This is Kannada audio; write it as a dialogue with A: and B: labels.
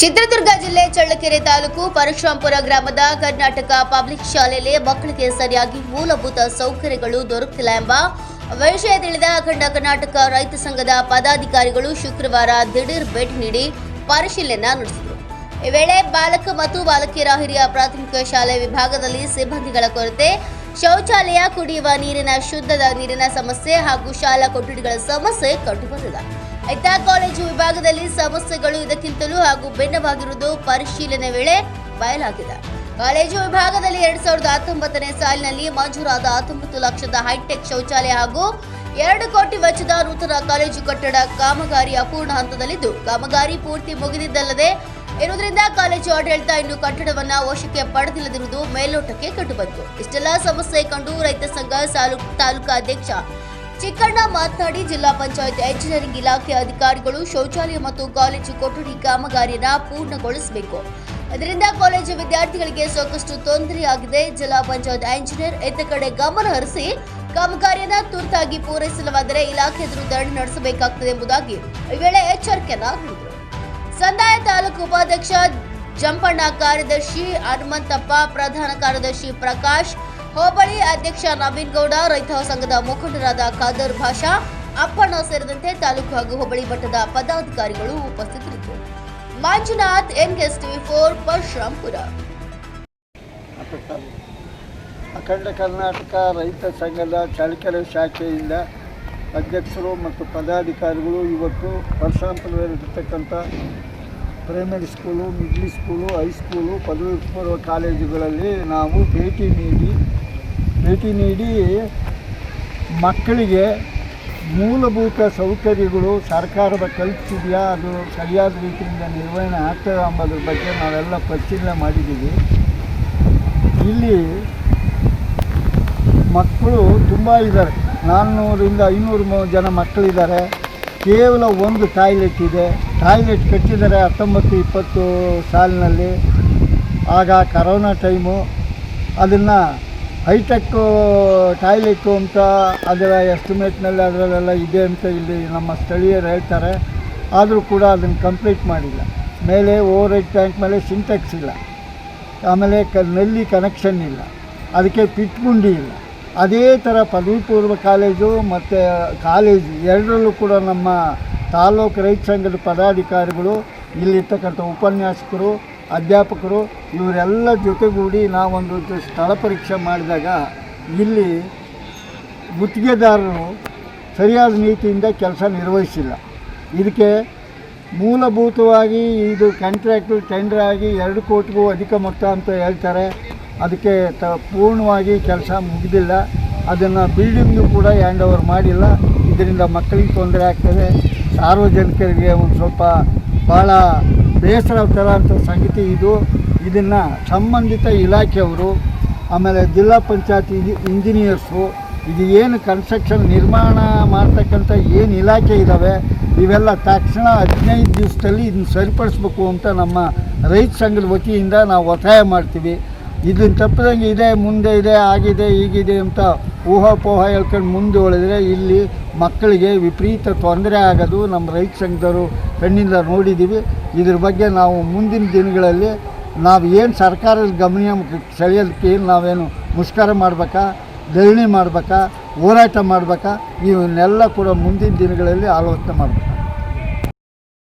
A: ಚಿತ್ರದುರ್ಗ ಜಿಲ್ಲೆ ಚಳ್ಳಕೆರೆ ತಾಲೂಕು ಪರಶುರಾಂಪುರ ಗ್ರಾಮದ ಕರ್ನಾಟಕ ಪಬ್ಲಿಕ್ ಶಾಲೆಯಲ್ಲಿ ಮಕ್ಕಳಿಗೆ ಸರಿಯಾಗಿ ಮೂಲಭೂತ ಸೌಕರ್ಯಗಳು ದೊರಕಿಲ್ಲ ಎಂಬ ವಿಷಯ ತಿಳಿದ ಅಖಂಡ ಕರ್ನಾಟಕ ರೈತ ಸಂಘದ ಪದಾಧಿಕಾರಿಗಳು ಶುಕ್ರವಾರ ದಿಢೀರ್ ಭೇಟಿ ನೀಡಿ ಪರಿಶೀಲನೆ ನಡೆಸಿದರು. ಈ ವೇಳೆ ಬಾಲಕ ಮತ್ತು ಬಾಲಕಿಯರ ಹಿರಿಯ ಪ್ರಾಥಮಿಕ ಶಾಲೆ ವಿಭಾಗದಲ್ಲಿ ಸಿಬ್ಬಂದಿಗಳ ಕೊರತೆ, ಶೌಚಾಲಯ ಕುಡಿಯುವ ನೀರಿನ ಶುದ್ಧದ ನೀರಿನ ಸಮಸ್ಯೆ ಹಾಗೂ ಶಾಲಾ ಕೊಠಡಿಗಳ ಸಮಸ್ಯೆ ಕಂಡುಬಂದಿದೆ. ಇತ್ತ ಕಾಲೇಜು ವಿಭಾಗದಲ್ಲಿ ಸಮಸ್ಯೆಗಳು ಇದಕ್ಕಿಂತಲೂ ಹಾಗೂ ಭಿನ್ನವಾಗಿರುವುದು ಪರಿಶೀಲನೆ ವೇಳೆ ಬಯಲಾಗಿದೆ. ಕಾಲೇಜು ವಿಭಾಗದಲ್ಲಿ ಎರಡ್ ಸಾವಿರದ ಹತ್ತೊಂಬತ್ತನೇ ಸಾಲಿನಲ್ಲಿ ಮಂಜೂರಾದ ಹತ್ತೊಂಬತ್ತು ಲಕ್ಷದ ಹೈಟೆಕ್ ಶೌಚಾಲಯ ಹಾಗೂ ಎರಡು ಕೋಟಿ ವೆಚ್ಚದ ನೂತನ ಕಾಲೇಜು ಕಟ್ಟಡ ಕಾಮಗಾರಿ ಅಪೂರ್ಣ ಹಂತದಲ್ಲಿದ್ದು, ಕಾಮಗಾರಿ ಪೂರ್ತಿ ಮುಗಿದಿದ್ದಲ್ಲದೆ ಇರುವುದರಿಂದ ಕಾಲೇಜು ಆಡಳಿತ ಇನ್ನು ಕಟ್ಟಡವನ್ನ ವಶಕ್ಕೆ ಪಡೆದಿಲ್ಲದಿರುವುದು ಮೇಲ್ನೋಟಕ್ಕೆ ಕಂಡುಬಂತು. ಇಷ್ಟೆಲ್ಲ ಸಮಸ್ಯೆ ಕಂಡು ರೈತ ಸಂಘ ತಾಲೂಕಾ ಅಧ್ಯಕ್ಷ ಚಿಕ್ಕಣ್ಣ ಮಾತನಾಡಿ, ಜಿಲ್ಲಾ ಪಂಚಾಯತ್ ಎಂಜಿನಿಯರಿಂಗ್ ಇಲಾಖೆ ಅಧಿಕಾರಿಗಳು ಶೌಚಾಲಯ ಮತ್ತು ಕಾಲೇಜು ಕೊಠಡಿ ಕಾಮಗಾರಿಯನ್ನ ಪೂರ್ಣಗೊಳಿಸಬೇಕು. ಇದರಿಂದ ಕಾಲೇಜು ವಿದ್ಯಾರ್ಥಿಗಳಿಗೆ ಸಾಕಷ್ಟು ತೊಂದರೆಯಾಗಿದೆ. ಜಿಲ್ಲಾ ಪಂಚಾಯತ್ ಎಂಜಿನಿಯರ್ ಇತ್ತ ಕಡೆ ಗಮನ ಹರಿಸಿ ಕಾಮಗಾರಿಯನ್ನ ತುರ್ತಾಗಿ ಪೂರೈಸಲವಾದರೆ ಇಲಾಖೆ ಎದುರು ಧರಣಿ ನಡೆಸಬೇಕಾಗುತ್ತದೆ ಎಂಬುದಾಗಿ ಈ ವೇಳೆ ಎಚ್ಚರಿಕೆಯನ್ನ ಸಂದಾಯ ತಾಲೂಕು ಉಪಾಧ್ಯಕ್ಷ ಜಂಪಣ್ಣ ಕಾರ್ಯದರ್ಶಿ ಹನುಮಂತಪ್ಪ, ಪ್ರಧಾನ ಕಾರ್ಯದರ್ಶಿ ಪ್ರಕಾಶ್ ಹೋಬಳಿ ಅಧ್ಯಕ್ಷ ನವೀನ್ ಗೌಡ, ರೈತ ಸಂಘದ ಮುಖಂಡರಾದ ಖಾದರ್ ಭಾಷಾ, ಅಪ್ಪಣ್ಣ ಸೇರಿದಂತೆ ತಾಲೂಕು ಹಾಗೂ ಹೋಬಳಿ ಮಟ್ಟದ ಪದಾಧಿಕಾರಿಗಳು ಉಪಸ್ಥಿತರಿದ್ದರು. Manjunath N S TV four, Parashurampura.
B: ಅಖಂಡ ಕರ್ನಾಟಕ ರೈತ ಸಂಘದ ಚಳ್ಳಕೆರೆ ಶಾಖೆಯಿಂದ ಅಧ್ಯಕ್ಷರು ಮತ್ತು ಪದಾಧಿಕಾರಿಗಳು ಇವತ್ತು ಪರಶುರಾಂಪುರದಲ್ಲಿರ್ತಕ್ಕಂಥ primary school middle school high school ಪದವಿ ಪೂರ್ವ ಕಾಲೇಜುಗಳಲ್ಲಿ ನಾವು ಭೇಟಿ ನೀಡಿ ಭೇಟಿ ನೀಡಿ ಮಕ್ಕಳಿಗೆ ಮೂಲಭೂತ ಸೌಕರ್ಯಗಳು ಸರ್ಕಾರದ ಕಲ್ಪಿಸಿದೆಯಾ, ಅದು ಸರಿಯಾದ ರೀತಿಯಿಂದ ನಿರ್ವಹಣೆ ಆಗ್ತದೆ ಅಂಬೋದ್ರ ಬಗ್ಗೆ ನಾವೆಲ್ಲ ಪರಿಶೀಲನೆ ಮಾಡಿದ್ದೀವಿ. ಇಲ್ಲಿ ಮಕ್ಕಳು ತುಂಬ ಇದ್ದಾರೆ. ನಾನ್ನೂರಿಂದ ಐನೂರು ಜನ ಮಕ್ಕಳಿದ್ದಾರೆ. ಕೇವಲ ಒಂದು ಟಾಯ್ಲೆಟ್ ಇದೆ. ಟಾಯ್ಲೆಟ್ ಕಟ್ಟಿದ್ದಾರೆ ಹತ್ತೊಂಬತ್ತು ಇಪ್ಪತ್ತು ಸಾಲಿನಲ್ಲಿ. ಆಗ ಕರೋನಾ ಟೈಮು. ಅದನ್ನು ಹೈಟೆಕ್ಕು ಟಾಯ್ಲೆಟು ಅಂತ ಅದರ ಎಸ್ಟಿಮೇಟ್ನಲ್ಲಿ ಅದರಲ್ಲೆಲ್ಲ ಇದೆ ಅಂತ ಇಲ್ಲಿ ನಮ್ಮ ಸ್ಥಳೀಯರು ಹೇಳ್ತಾರೆ. ಆದರೂ ಕೂಡ ಅದನ್ನು ಕಂಪ್ಲೀಟ್ ಮಾಡಿಲ್ಲ. ಮೇಲೆ ಓವರ್ ಹೆಡ್ ಟ್ಯಾಂಕ್ ಮೇಲೆ ಸಿಂಟೆಕ್ಸ್ ಇಲ್ಲ. ಆಮೇಲೆ ಕ ನಲ್ಲಿ ಕನೆಕ್ಷನ್ ಇಲ್ಲ. ಅದಕ್ಕೆ ಪಿಟ್ ಗುಂಡಿ ಇಲ್ಲ. ಅದೇ ಥರ ಪದವಿ ಪೂರ್ವ ಕಾಲೇಜು ಮತ್ತು ಕಾಲೇಜು ಎರಡರಲ್ಲೂ ಕೂಡ ನಮ್ಮ ತಾಲೂಕು ರೈತ ಸಂಘದ ಪದಾಧಿಕಾರಿಗಳು, ಇಲ್ಲಿರ್ತಕ್ಕಂಥ ಉಪನ್ಯಾಸಕರು ಅಧ್ಯಾಪಕರು ಇವರೆಲ್ಲ ಜೊತೆಗೂಡಿ ನಾವೊಂದು ಸ್ಥಳ ಪರೀಕ್ಷೆ ಮಾಡಿದಾಗ ಇಲ್ಲಿ ಗುತ್ತಿಗೆದಾರರು ಸರಿಯಾದ ನೀತಿಯಿಂದ ಕೆಲಸ ನಿರ್ವಹಿಸಿಲ್ಲ. ಇದಕ್ಕೆ ಮೂಲಭೂತವಾಗಿ ಇದು ಕಾಂಟ್ರಾಕ್ಟ್ ಟೆಂಡರ್ ಆಗಿ ಎರಡು ಕೋಟಿಗೂ ಅಧಿಕ ಮೊತ್ತ ಅಂತ ಹೇಳ್ತಾರೆ. ಅದಕ್ಕೆ ತ ಪೂರ್ಣವಾಗಿ ಕೆಲಸ ಮುಗಿದಿಲ್ಲ. ಅದನ್ನು ಬಿಲ್ಡಿಂಗು ಕೂಡ ಹ್ಯಾಂಡ್ ಓವರ್ ಮಾಡಿಲ್ಲ. ಇದರಿಂದ ಮಕ್ಕಳಿಗೆ ತೊಂದರೆ ಆಗ್ತದೆ. ಸಾರ್ವಜನಿಕರಿಗೆ ಒಂದು ಸ್ವಲ್ಪ ಭಾಳ ಬೇಸರ ತರೋಂಥ ಸಂಗತಿ ಇದು. ಇದನ್ನು ಸಂಬಂಧಿತ ಇಲಾಖೆಯವರು, ಆಮೇಲೆ ಜಿಲ್ಲಾ ಪಂಚಾಯತ್ ಇಂಜಿನಿಯರ್ಸು, ಇದು ಏನು ಕನ್ಸ್ಟ್ರಕ್ಷನ್ ನಿರ್ಮಾಣ ಮಾಡ್ತಕ್ಕಂಥ ಏನು ಇಲಾಖೆ ಇದ್ದಾವೆ ಇವೆಲ್ಲ ತಕ್ಷಣ ಹದಿನೈದು ದಿವಸದಲ್ಲಿ ಇದನ್ನು ಸರಿಪಡಿಸ್ಬೇಕು ಅಂತ ನಮ್ಮ ರೈತ ಸಂಘದ ವತಿಯಿಂದ ನಾವು ಒತ್ತಾಯ ಮಾಡ್ತೀವಿ. ಇದನ್ನು ತಪ್ಪದಂಗೆ ಇದೆ, ಮುಂದೆ ಇದೆ, ಆಗಿದೆ, ಹೀಗಿದೆ ಅಂತ ಊಹಾಪೋಹ ಹೇಳ್ಕೊಂಡು ಮುಂದೆ ಉಳಿದ್ರೆ ಇಲ್ಲಿ ಮಕ್ಕಳಿಗೆ ವಿಪರೀತ ತೊಂದರೆ ಆಗೋದು. ನಮ್ಮ ರೈತ ಸಂಘದವರು ಕಣ್ಣಿಂದ ನೋಡಿದ್ದೀವಿ. ಇದ್ರ ಬಗ್ಗೆ ನಾವು ಮುಂದಿನ ದಿನಗಳಲ್ಲಿ ನಾವು ಏನು ಸರ್ಕಾರದ ಗಮನ ಸೆಳೆಯೋದಕ್ಕೆ ಏನು ನಾವೇನು ಮುಷ್ಕರ ಮಾಡಬೇಕಾ, ಧರಣಿ ಮಾಡಬೇಕಾ, ಹೋರಾಟ ಮಾಡಬೇಕಾ, ಇವನ್ನೆಲ್ಲ ಕೂಡ ಮುಂದಿನ ದಿನಗಳಲ್ಲಿ ಆಲೋಚನೆ ಮಾಡಬೇಕು.